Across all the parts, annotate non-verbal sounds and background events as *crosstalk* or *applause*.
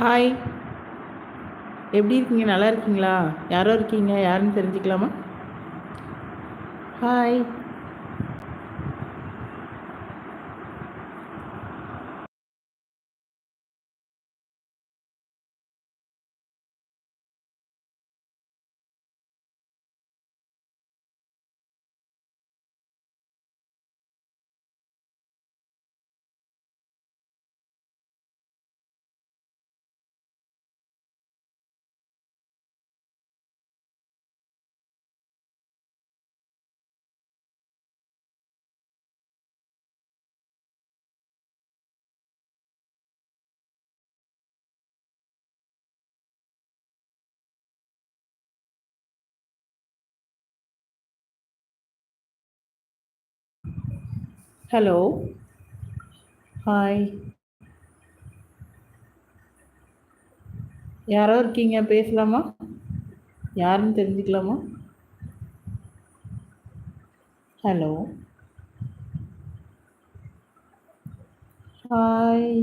Hi எப்படி இருக்கீங்க? நல்லா இருக்கீங்களா? யாரோ இருக்கீங்க? யாருன்னு தெரிஞ்சுக்கலாமா? ஹாய் ஹலோ ஹாய் யாரோ இருக்கீங்க பேசலாமா? யாருன்னு தெரிஞ்சுக்கலாமா? ஹலோ ஹாய்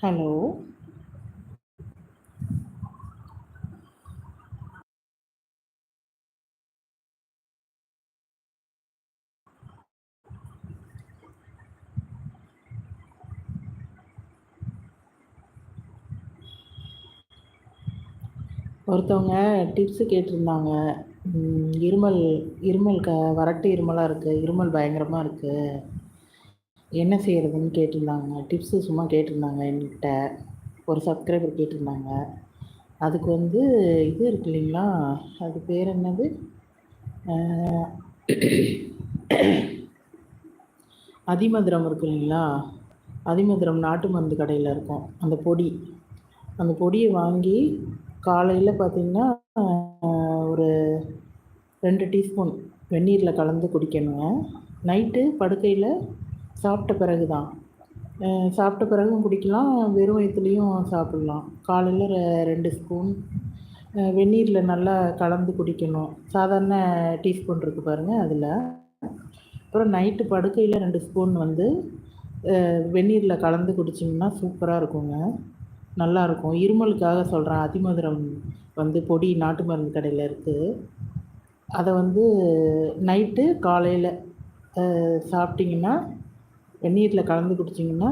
ஹலோ ஒருத்தவங்க டிப்ஸு கேட்டிருந்தாங்க. இருமல் இருமல் க வறட்டு இருமலாக இருக்குது இருமல் பயங்கரமாக இருக்குது என்ன செய்கிறதுன்னு கேட்டிருந்தாங்க. டிப்ஸு சும்மா கேட்டிருந்தாங்க என்கிட்ட. ஒரு சப்ஸ்கிரைபர் கேட்டிருந்தாங்க. அதுக்கு வந்து இது இருக்கு இல்லைங்களா? அது பேர் என்னது? அதிமதுரம் இருக்கு இல்லைங்களா? அதிமதுரம் நாட்டு மருந்து கடையில் இருக்கும். அந்த பொடி. அந்த பொடியை வாங்கி காலையில் பார்த்திங்கன்னா ஒரு ரெண்டு டீஸ்பூன் வெந்நீரில் கலந்து குடிக்கணுங்க. நைட்டு படுக்கையில் சாப்பிட்ட பிறகு தான் சாப்பிட்ட பிறகும் குடிக்கலாம் வெறும் வயிற்றுலையும் சாப்பிட்லாம். காலையில் ரெ ரெண்டு ஸ்பூன் வெந்நீரில் நல்லா கலந்து குடிக்கணும். சாதாரண டீஸ்பூன் இருக்குது பாருங்கள் அதில். அப்புறம் நைட்டு படுக்கையில் ரெண்டு ஸ்பூன் வந்து வெந்நீரில் கலந்து குடிச்சிங்கன்னா சூப்பராக இருக்குங்க. நல்லாயிருக்கும். இருமலுக்காக சொல்கிறேன் அதிமதுரம் வந்து பொடி நாட்டு மருந்து கடையில் இருக்குது அதை வந்து நைட்டு காலையில் சாப்பிட்டிங்கன்னா வெந்நீரில் கலந்து குடிச்சிங்கன்னா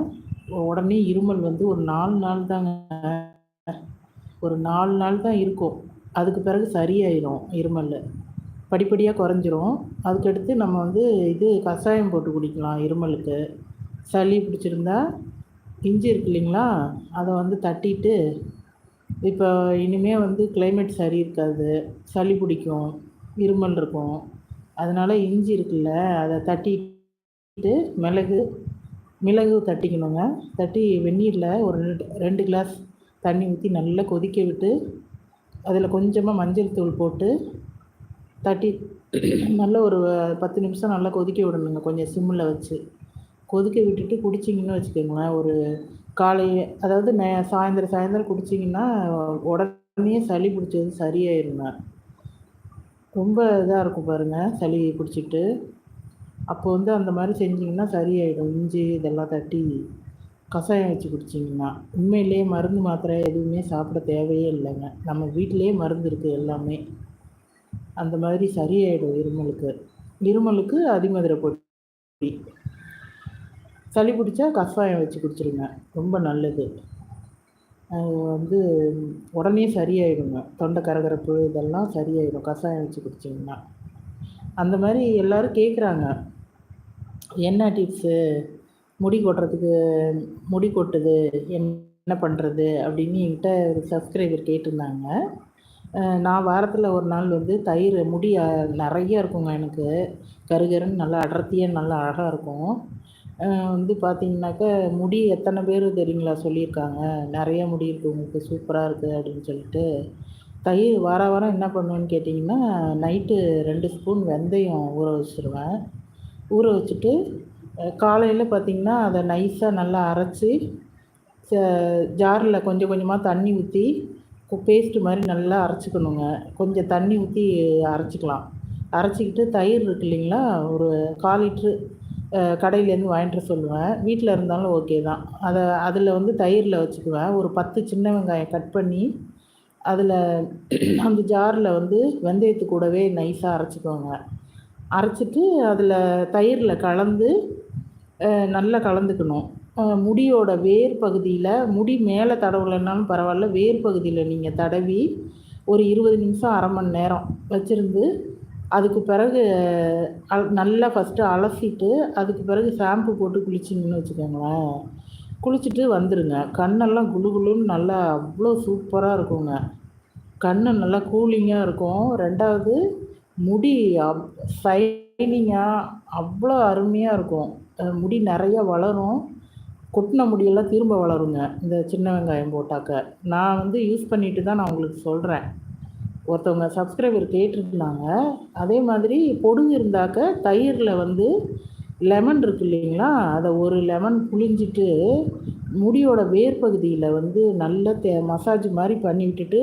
உடனே இருமல் வந்து ஒரு நாலு நாள் தாங்க. ஒரு நாலு நாள் தான் இருக்கும். அதுக்கு பிறகு சரியாயிடும் இருமல் படிப்படியாக குறைஞ்சிரும். அதுக்கடுத்து நம்ம வந்து இது கஷாயம் போட்டு குடிக்கலாம் இருமலுக்கு. சளி பிடிச்சிருந்தா இஞ்சி இருக்கு இல்லைங்களா? அதை வந்து தட்டிட்டு இப்போ இனிமேல் வந்து கிளைமேட் சரி இருக்காது சளி பிடிக்கும் இருமல் இருக்கும். அதனால் இஞ்சி இருக்குல்ல அதை தட்டிட்டு மிளகு மிளகு தட்டிக்கணுங்க. தட்டி வெந்நீரில் ஒரு ரெண்டு ரெண்டு கிளாஸ் தண்ணி ஊற்றி நல்லா கொதிக்க விட்டு அதில் கொஞ்சமாக மஞ்சள் தூள் போட்டு தட்டி நல்ல ஒரு பத்து நிமிஷம் நல்லா கொதிக்க விடணுங்க கொஞ்சம் சிம்மில் வச்சு. கொதிக்க விட்டுட்டு குடிச்சிங்கன்னு வச்சுக்கோங்களேன். ஒரு காலை அதாவது நே சாயந்தரம் சாயந்தரம் குடிச்சிங்கன்னா உடனே சளி பிடிச்சது சரியாயிருங்க ரொம்ப இதாக இருக்கும் பாருங்கள் சளி பிடிச்சிட்டு. அப்போ வந்து அந்த மாதிரி செஞ்சிங்கன்னா சரியாயிடும். இஞ்சி இதெல்லாம் தட்டி கஷாயம் வச்சு குடிச்சிங்கன்னா. உண்மையிலேயே மருந்து மாத்திரை எதுவுமே சாப்பிட தேவையே இல்லைங்க. நம்ம வீட்டிலேயே மருந்து இருக்குது எல்லாமே. அந்த மாதிரி சரியாயிடும் இருமலுக்கு. இருமலுக்கு அதிமதுரை பொடி. சளி பிடிச்சா கஷாயம் வச்சு குடிச்சிருங்க. ரொம்ப நல்லது. வந்து உடனே சரியாயிடுங்க. தொண்டை கரகரப்பு இதெல்லாம் சரியாயிடும். கஷாயம் வச்சு குடிச்சிங்கன்னா. அந்த மாதிரி எல்லோரும் கேட்குறாங்க என்ன டிப்ஸு முடி கொட்டுறதுக்கு முடி கொட்டுது என்ன பண்ணுறது அப்படின்னு என்கிட்ட ஒரு சப்ஸ்கிரைபர் கேட்டிருந்தாங்க. நான் வாரத்தில் ஒரு நாள் வந்து தயிர் முடி நிறைய இருக்குங்க எனக்கு. கருகருன்னு நல்லா அடர்த்தியாக நல்லா அழகாக இருக்கும். வந்து பார்த்தீங்கன்னாக்கா முடி எத்தனை பேர் தெரியுங்களா சொல்லியிருக்காங்க. நிறைய முடி இருக்குது உங்களுக்கு சூப்பராக இருக்குது அப்படின்னு சொல்லிட்டு. தயிர் வார வாரம் என்ன பண்ணுவேன்னு கேட்டிங்கன்னா நைட்டு ரெண்டு ஸ்பூன் வெந்தயம் ஊற வச்சுருவேன். ஊற வச்சுட்டு காலையில் பார்த்திங்கன்னா அதை நைஸாக நல்லா அரைச்சி ஜாரில் கொஞ்சம் கொஞ்சமாக தண்ணி ஊற்றி பேஸ்ட்டு மாதிரி நல்லா அரைச்சிக்கணுங்க. கொஞ்சம் தண்ணி ஊற்றி அரைச்சிக்கலாம். அரைச்சிக்கிட்டு தயிர் இருக்கு இல்லைங்களா ஒரு கால் லிட்ரு கடையிலேருந்து வாங்கிட்டு சொல்லுவேன். வீட்டில் இருந்தாலும் ஓகே தான். அதை அதில் வந்து தயிரில் வச்சுக்குவேன். ஒரு பத்து சின்ன வெங்காயம் கட் பண்ணி அதில் *clears throat* அந்த ஜாரில் வந்து வெந்தயத்து கூடவே நைஸாக அரைச்சிக்கோங்க அரைச்சிட்டு அதில் தயிரில் கலந்து நல்லா கலந்துக்கணும். முடியோட வேர் பகுதியில் முடி மேலே தடவலைன்னாலும் பரவாயில்ல. வேர் பகுதியில் நீங்கள் தடவி ஒரு இருபது நிமிஷம் அரை மணி நேரம் வச்சுருந்து அதுக்கு பிறகு நல்லா ஃபஸ்ட்டு அலசிட்டு அதுக்கு பிறகு ஷாம்பு போட்டு குளிச்சிங்கன்னு வச்சுக்கோங்களேன். குளிச்சுட்டு வந்துடுங்க கண்ணெல்லாம் குளு குளுன்னு நல்லா அவ்வளோ சூப்பராக இருக்குங்க. கண் நல்லா கூலிங்காக இருக்கும். ரெண்டாவது முடி அப் ஷைனிங்காக அவ்வளோ அருமையாக இருக்கும். முடி நிறைய வளரும். கொட்டின முடியெல்லாம் திரும்ப வளருங்க. இந்த சின்ன வெங்காயம் போட்டாக்க. நான் வந்து யூஸ் பண்ணிட்டு தான் நான் உங்களுக்கு சொல்கிறேன் ஒருத்தவங்க சப்ஸ்கிரைபர் கேட்டிருந்தாங்க. அதே மாதிரி பொடுகு இருந்தாக்க தயிரில் வந்து லெமன் இருக்கு இல்லைங்களா? அதை ஒரு லெமன் புளிஞ்சிட்டு முடியோட வேர் பகுதியில் வந்து நல்ல தே மசாஜ் மாதிரி பண்ணி விட்டுட்டு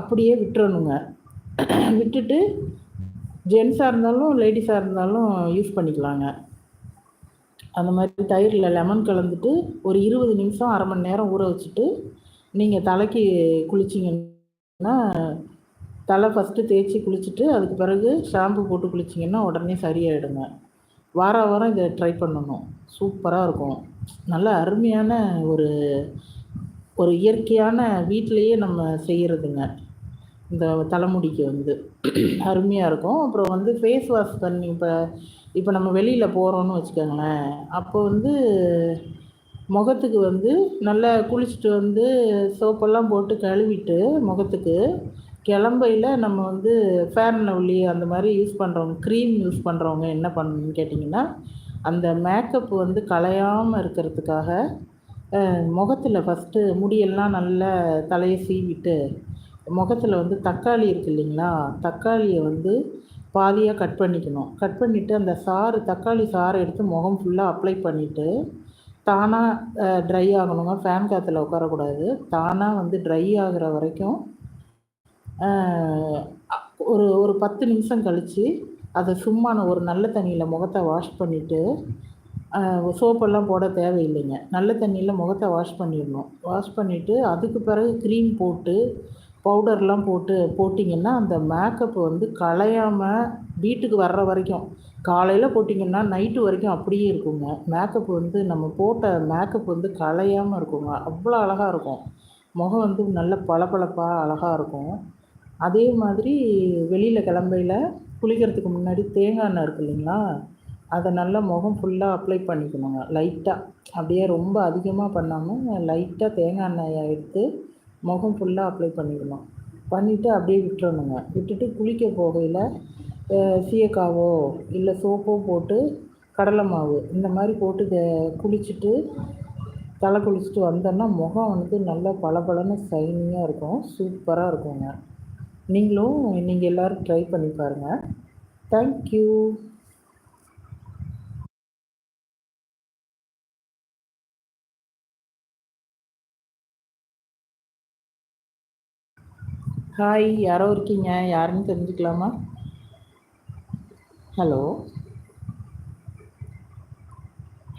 அப்படியே விட்டுறணுங்க. விட்டுட்டு ஜென்ஸாக இருந்தாலும் லேடிஸாக இருந்தாலும் யூஸ் பண்ணிக்கலாங்க. அந்த மாதிரி தயிரில் லெமன் கலந்துட்டு ஒரு இருபது நிமிஷம் அரை மணி நேரம் ஊற வச்சுட்டு நீங்கள் தலைக்கு குளிச்சிங்கன்னா தலை ஃபஸ்ட்டு தேய்ச்சி குளிச்சுட்டு அதுக்கு பிறகு ஷாம்பு போட்டு குளிச்சிங்கன்னா உடனே சரியாயிடுங்க. வார வாரம் இதை ட்ரை பண்ணணும். சூப்பராக இருக்கும். நல்ல அருமையான ஒரு ஒரு இயற்கையான வீட்டிலையே நம்ம செய்கிறதுங்க இந்த தலைமுடிக்கு வந்து. அருமையாக இருக்கும். அப்புறம் வந்து ஃபேஸ் வாஷ் பண்ணி இப்போ இப்போ நம்ம வெளியில் போகிறோன்னு வச்சுக்கோங்களேன். அப்போ வந்து முகத்துக்கு வந்து நல்லா குளிச்சுட்டு வந்து சோப்பெல்லாம் போட்டு கழுவிட்டு முகத்துக்கு கிளம்பையில் நம்ம வந்து ஃபேர் அண்ட் அந்த மாதிரி யூஸ் பண்ணுறவங்க க்ரீம் யூஸ் பண்ணுறவங்க என்ன பண்ணணும்னு கேட்டிங்கன்னா அந்த மேக்கப் வந்து கலையாமல் இருக்கிறதுக்காக முகத்தில் ஃபஸ்ட்டு முடியெல்லாம் நல்லா தலையை சீவிட்டு முகத்தில் வந்து தக்காளி இருக்குது இல்லைங்களா தக்காளியை வந்து பாதியாக கட் பண்ணிக்கணும். கட் பண்ணிவிட்டு அந்த சாறு தக்காளி சாறு எடுத்து முகம் ஃபுல்லாக அப்ளை பண்ணிவிட்டு தானாக ட்ரை ஆகணுங்க. ஃபேன் காற்றுல உட்காரக்கூடாது. தானாக வந்து ட்ரை ஆகிற வரைக்கும் ஒரு ஒரு பத்து நிமிஷம் கழித்து அதை சும்மா ஒரு நல்ல தண்ணியில் முகத்தை வாஷ் பண்ணிவிட்டு சோப்பெல்லாம் போட தேவையில்லைங்க. நல்ல தண்ணியில் முகத்தை வாஷ் பண்ணிடணும். வாஷ் பண்ணிவிட்டு அதுக்கு பிறகு க்ரீம் போட்டு பவுடர்லாம் போட்டு போட்டிங்கன்னா அந்த மேக்கப் வந்து கலையாமல் வீட்டுக்கு வர்ற வரைக்கும் காலையில் போட்டிங்கன்னா நைட்டு வரைக்கும் அப்படியே இருக்குங்க. மேக்கப் வந்து நம்ம போட்ட மேக்கப் வந்து கலையாமல் இருக்குங்க. அவ்வளோ அழகாக இருக்கும். முகம் வந்து நல்ல பளபளப்பாக அழகாக இருக்கும். அதே மாதிரி வெளியில் கிளம்பையில் குளிக்கிறதுக்கு முன்னாடி தேங்காய் எண்ணெய் இருக்குது இல்லைங்களா? அதை நல்லா முகம் ஃபுல்லாக அப்ளை பண்ணிக்கணுங்க. லைட்டாக அப்படியே ரொம்ப அதிகமாக பண்ணாமல் லைட்டாக தேங்காய் எண்ணெயை எடுத்து முகம் ஃபுல்லாக அப்ளை பண்ணிக்கணும். பண்ணிவிட்டு அப்படியே விட்டுறணுங்க. விட்டுட்டு குளிக்க போகையில் சீயக்காவோ இல்லை சோப்போ போட்டு கடலை மாவு இந்த மாதிரி போட்டு குளிச்சுட்டு தலை குளிச்சுட்டு வந்தோன்னா முகம் வந்து நல்லா பளபளன்னு சைனிங்காக இருக்கும். சூப்பராக இருக்குங்க. நீங்களும் நீங்கள் எல்லோரும் ட்ரை பண்ணி பாருங்கள் தேங்க்யூ ஹாய் யாரோ இருக்கீங்க? யாருன்னு தெரிஞ்சுக்கலாமா? ஹலோ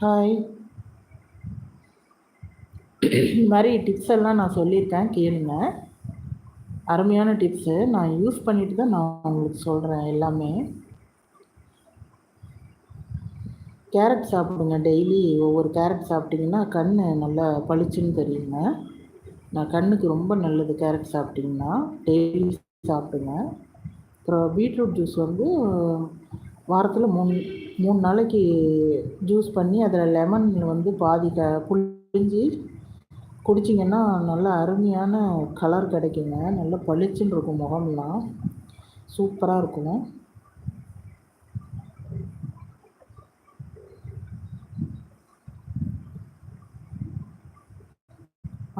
ஹாய் இது மாதிரி டிப்ஸ் எல்லாம் நான் சொல்லியிருக்கேன் கேளுங்க. அருமையான டிப்ஸு நான் யூஸ் பண்ணிட்டு தான் நான் உங்களுக்கு சொல்கிறேன் எல்லாமே. கேரட் சாப்பிடுங்க டெய்லி ஒவ்வொரு கேரட் சாப்பிட்டிங்கன்னா கண் நல்லா பளிச்சுன்னு தெரியுங்க. நான் கண்ணுக்கு ரொம்ப நல்லது கேரட் சாப்பிட்டிங்கன்னா டெய்லி சாப்பிடுங்க. அப்புறம் பீட்ரூட் ஜூஸ் வந்து வாரத்தில் மூணு மூணு நாளைக்கு ஜூஸ் பண்ணி அதில் லெமன் வந்து பாதி க புழிஞ்சு குடிச்சிங்கன்னா நல்ல அருமையான கலர் கிடைக்குங்க. நல்ல பளிச்சுன்னு இருக்கும் முகம்லாம். சூப்பராக இருக்கும்.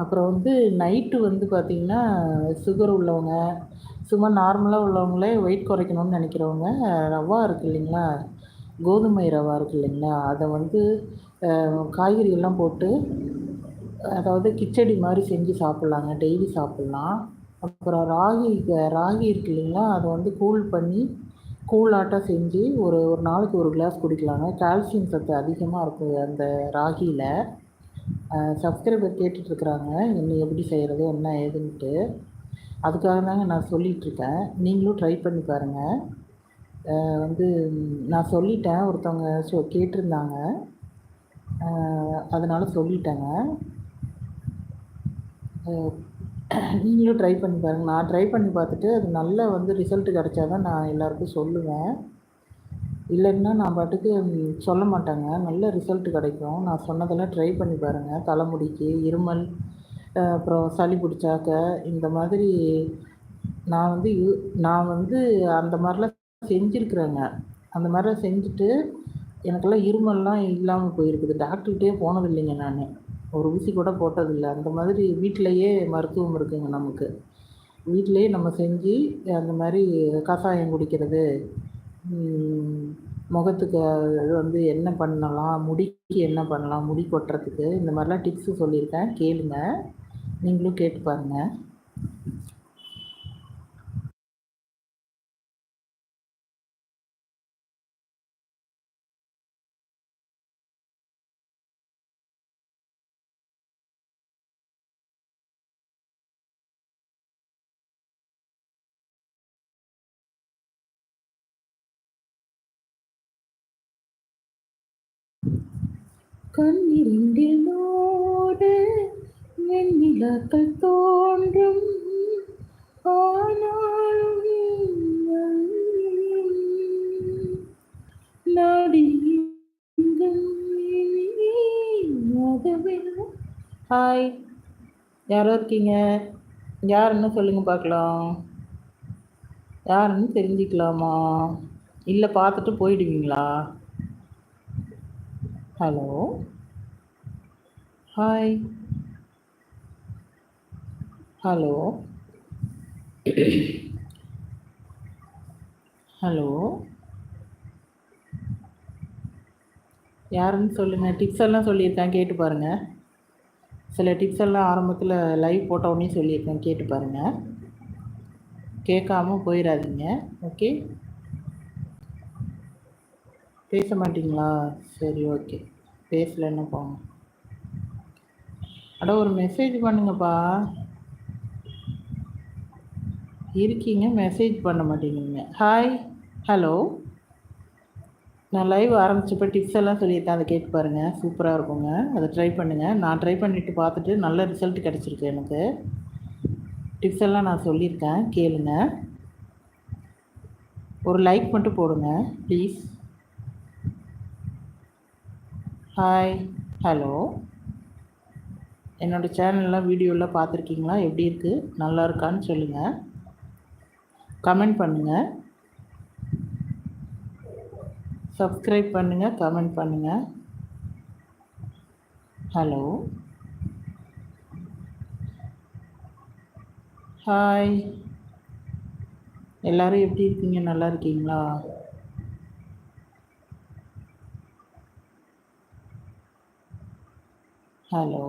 அப்புறம் வந்து நைட்டு வந்து பார்த்திங்கன்னா சுகர் உள்ளவங்க சும்மா நார்மலாக உள்ளவங்களே வெயிட் குறைக்கணும்னு நினைக்கிறவங்க ரவா இருக்கு இல்லைங்களா? கோதுமை ரவா இருக்கு இல்லைங்களா? அதை வந்து காய்கறியெல்லாம் போட்டு அதாவது கிச்சடி மாதிரி செஞ்சு சாப்பிட்லாங்க. டெய்லி சாப்பிட்லாம். அப்புறம் ராகி ராகி இருக்கு இல்லைங்களா? அதை வந்து கூல் பண்ணி கூலாட்டாக செஞ்சு ஒரு ஒரு நாளைக்கு ஒரு கிளாஸ் குடிக்கலாங்க. கால்சியம் சத்து அதிகமாக இருக்குது அந்த ராகியில். சப்ஸ்கிரைபர் கேட்டுட்ருக்குறாங்க. இன்னும் எப்படி செய்கிறது என்ன ஏதுன்ட்டு. அதுக்காக தாங்க நான் சொல்லிகிட்ருக்கேன் நீங்களும் ட்ரை பண்ணி பாருங்கள் வந்து நான் சொல்லிட்டேன். ஒருத்தவங்க சொ கேட்டிருந்தாங்க. அதனால் சொல்லிட்டேங்க. நீங்களும் ட்ரை பண்ணி பாருங்கள் நான் ட்ரை பண்ணி பார்த்துட்டு அது நல்ல வந்து ரிசல்ட்டு கிடச்சா தான் நான் எல்லாருக்கும் சொல்லுவேன். இல்லைன்னா நான் பாட்டுக்கு சொல்ல மாட்டேங்க. நல்ல ரிசல்ட் கிடைக்கும். நான் சொன்னதெல்லாம் ட்ரை பண்ணி பாருங்கள் தலைமுடிக்கு இருமல் அப்புறம் சளி பிடிச்சாக்க இந்த மாதிரி நான் வந்து யூ நான் வந்து அந்த மாதிரிலாம் செஞ்சுருக்குறேங்க. அந்த மாதிரிலாம் செஞ்சுட்டு எனக்கெல்லாம் இருமல்லாம் இல்லாமல் போயிருக்குது. டாக்டர்கிட்டே போனதில்லைங்க நான். ஒரு ஊசி கூட போட்டதில்லை. அந்த மாதிரி வீட்டிலையே மருத்துவம் இருக்குங்க நமக்கு. வீட்டிலையே நம்ம செஞ்சு அந்த மாதிரி கஷாயம் குடிக்கிறது முகத்துக்கு அது வந்து என்ன பண்ணலாம் முடிக்கு என்ன பண்ணலாம் முடி கொட்டுறதுக்கு இந்த மாதிரிலாம் டிப்ஸு சொல்லியிருக்கேன். கேளுங்க. நீங்களும் கேட்டு பாருங்கள் கண்ணிரண்டில் நோடு வெண்ணிலாக்கள் தோன்றும். ஆனாலும் ஹாய் யாரோ இருக்கீங்க? யாருன்னு சொல்லுங்க பார்க்கலாம். யாருன்னு தெரிஞ்சுக்கலாமா? இல்லை பார்த்துட்டு போயிடுவீங்களா? ஹலோ ஹாய் ஹலோ ஹலோ யாருன்னு சொல்லுங்கள் டிப்ஸ் எல்லாம் சொல்லியிருக்கேன். கேட்டு பாருங்கள் சில டிப்ஸ் எல்லாம் ஆரம்பத்தில் லைவ் போட்டோன்னே சொல்லியிருக்கேன். கேட்டு பாருங்கள் கேட்காம போயிடாதீங்க. ஓகே பேச மாட்டிங்களா சரி ஓகே. பேசலன்னு போங்க. அட ஒரு மெசேஜ் பண்ணுங்கப்பா. இருக்கீங்க மெசேஜ் பண்ண மாட்டேங்கிறீங்க ஹாய் ஹலோ நான் லைவ் ஆரம்பிச்சப்போ டிப்ஸ் எல்லாம் சொல்லியிருக்கேன். அதை கேட்டு பாருங்கள் சூப்பராக இருக்குங்க. அதை ட்ரை பண்ணுங்கள் நான் ட்ரை பண்ணிவிட்டு பார்த்துட்டு நல்ல ரிசல்ட் கிடச்சிருக்கு எனக்கு. டிப்ஸ் எல்லாம் நான் சொல்லியிருக்கேன். கேளுங்க. ஒரு லைக் மட்டும் போடுங்க ப்ளீஸ் ஹாய் ஹலோ என்னோடய சேனல்லாம் வீடியோலாம் பார்த்துருக்கீங்களா? எப்படி இருக்குது நல்லா இருக்கான்னு சொல்லுங்கள் கமெண்ட் பண்ணுங்கள் சப்ஸ்கிரைப் பண்ணுங்கள் கமெண்ட் பண்ணுங்கள் ஹலோ ஹாய் எல்லோரும் எப்படி இருக்கீங்க? நல்லா இருக்கீங்களா? ஹலோ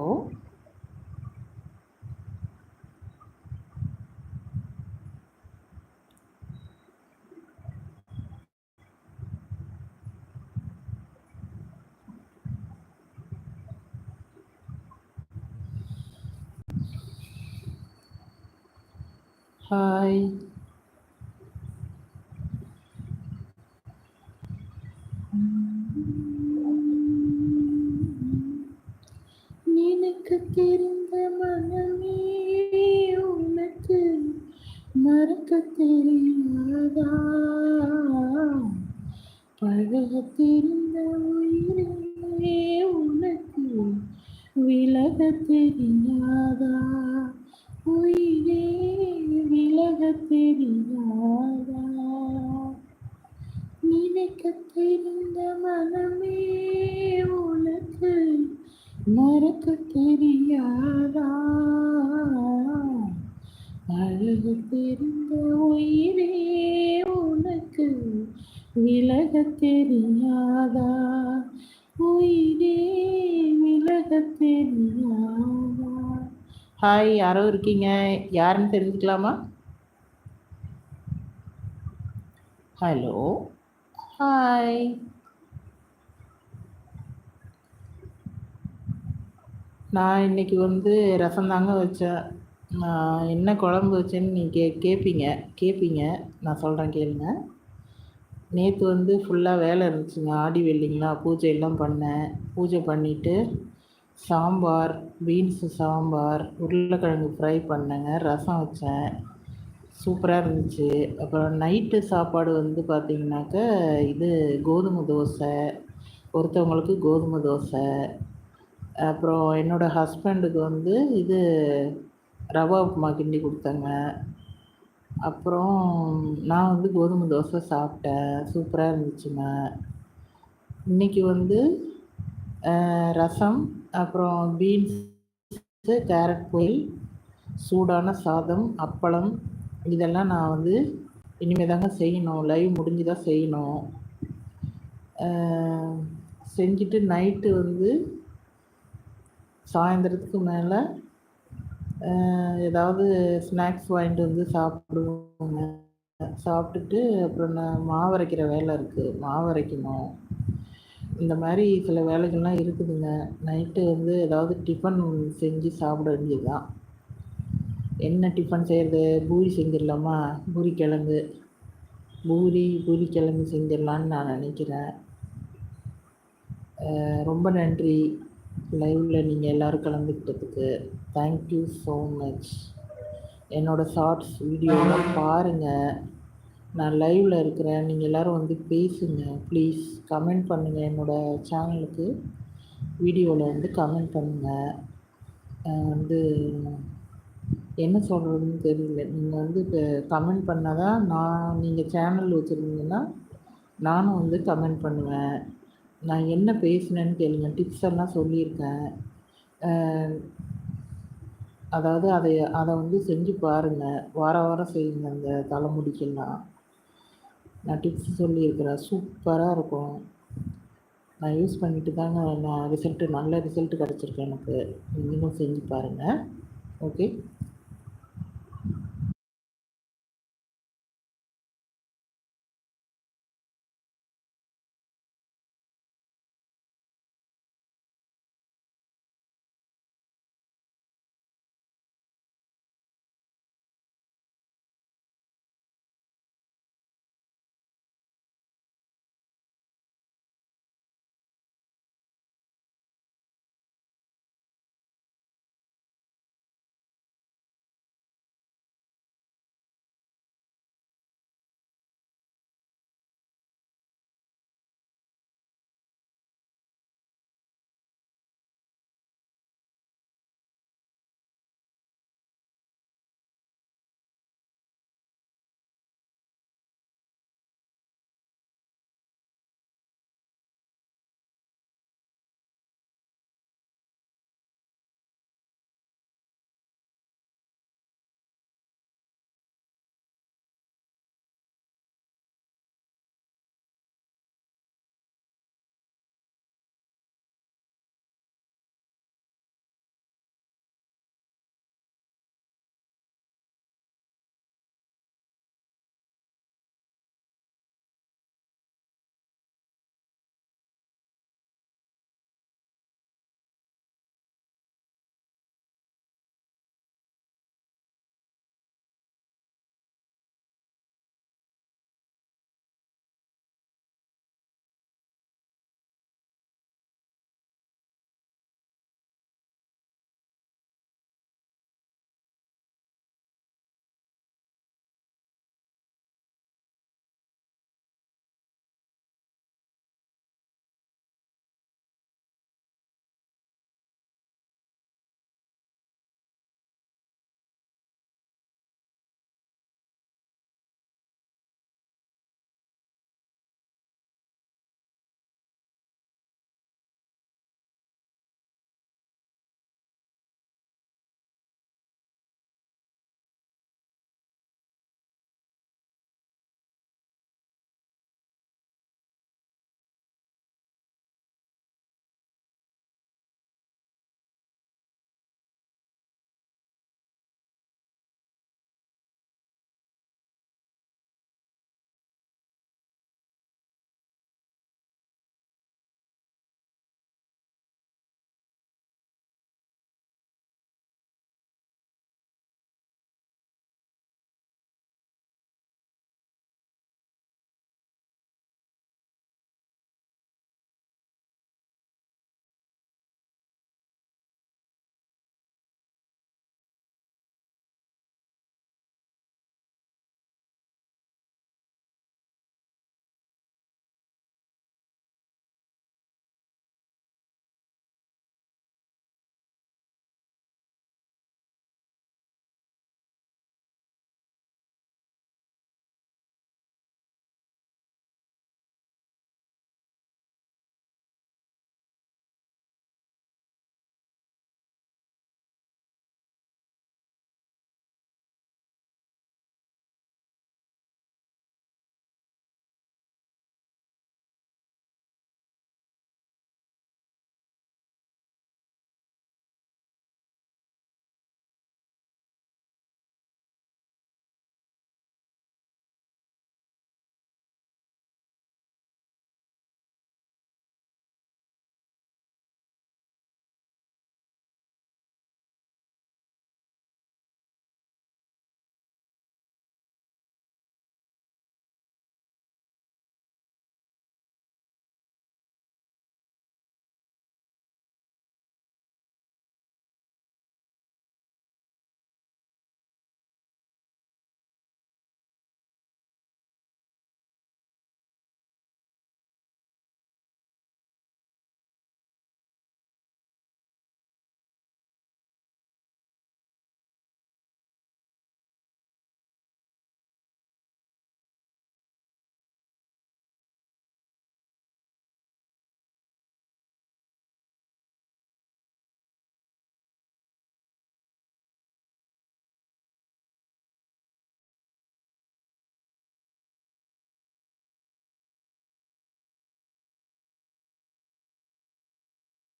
ஹாய் தெரியாதா? நினைக்க தெரிந்த மனமே உனக்கு மறக்க தெரியாதா? அழகு தெரிந்த உயிரே உனக்கு விலக தெரியாதா? உயிரே விலக தெரியாதா? ஹாய் யாரோ இருக்கீங்க. யாருன்னு தெரிஞ்சுக்கலாமா? ஹலோ ஹாய் நான் இன்னைக்கு வந்து ரசம் தாங்க வச்சேன். நான் என்ன குழம்பு வச்சேன்னு நீங்கள் கே கேட்பீங்க கேட்பீங்க நான் சொல்கிறேன் கேளுங்க. நேற்று வந்து ஃபுல்லாக வேலை இருந்துச்சுங்க. ஆடி வெள்ளிங்களா பூஜை எல்லாம் பண்ணேன். பூஜை பண்ணிவிட்டு சாம்பார் பீன்ஸு சாம்பார் உருளைக்கிழங்கு ஃப்ரை பண்ணேங்க. ரசம் வச்சேன். சூப்பராக இருந்துச்சு. அப்புறம் நைட்டு சாப்பாடு வந்து பார்த்திங்கனாக்க இது கோதுமை தோசை ஒருத்தவங்களுக்கு கோதுமை தோசை. அப்புறம் என்னோடய ஹஸ்பண்டுக்கு வந்து இது ரவா உப்புமா கிண்டி கொடுத்தேங்க. அப்புறம் நான் வந்து கோதுமை தோசை சாப்பிட்டேன். சூப்பராக இருந்துச்சுங்க. இன்றைக்கி வந்து ரசம் அப்புறம் பீன்ஸு கேரட் பொயில் சூடான சாதம் அப்பளம் இதெல்லாம் நான் வந்து இனிமேல் தாங்க செய்யணும். லைவ் முடிஞ்சு தான் செய்யணும் செஞ்சுட்டு நைட்டு வந்து சாயந்தரத்துக்கு மேலே ஏதாவது ஸ்நாக்ஸ் வாங்கிட்டு வந்து சாப்பிடுவோங்க. சாப்பிட்டுட்டு அப்புறம் நான் மாவரைக்கிற வேலை இருக்குது மாவரைக்கணும் இந்த மாதிரி சில வேலைகள்லாம் இருக்குதுங்க. நைட்டு வந்து ஏதாவது டிஃபன் செஞ்சு சாப்பிட வேண்டியது தான் என்ன டிஃபன் செய்கிறது பூரி செஞ்சிடலாமா? பூரி கிழங்கு. பூரி பூரி கிழங்கு செஞ்சிடலான்னு நான் நினைக்கிறேன். ரொம்ப நன்றி. லைவில் நீங்கள் எல்லோரும் கலந்துக்கிட்டதுக்கு. தேங்க்யூ ஸோ மச் என்னோடய ஷார்ட்ஸ் வீடியோலாம் பாருங்கள் நான் லைவில் இருக்கிறேன். நீங்கள் எல்லோரும் வந்து பேசுங்க. ப்ளீஸ் கமெண்ட் பண்ணுங்கள் என்னோடய சேனலுக்கு வீடியோவில் வந்து கமெண்ட் பண்ணுங்கள் வந்து என்ன சொல்கிறதுன்னு தெரியல. நீங்கள் வந்து இப்போ கமெண்ட் பண்ணால் தான் நான் நீங்கள் சேனல் வச்சுருந்தீங்கன்னா நானும் வந்து கமெண்ட் பண்ணுவேன். நான் என்ன பேசினேன்னு கேளுங்க. டிப்ஸ் எல்லாம் சொல்லியிருக்கேன். அதாவது அதை அதை வந்து செஞ்சு பாருங்கள் வார வாரம் செய்யுங்க அந்த தலைமுடிக்கெல்லாம். நான் டிப்ஸ் சொல்லியிருக்கிறேன். சூப்பராக இருக்கும். நான் யூஸ் பண்ணிட்டு தாங்க நான் ரிசல்ட்டு நல்ல ரிசல்ட்டு கிடச்சிருக்கு எனக்கு. நீங்களும் செஞ்சு பாருங்கள் ஓகே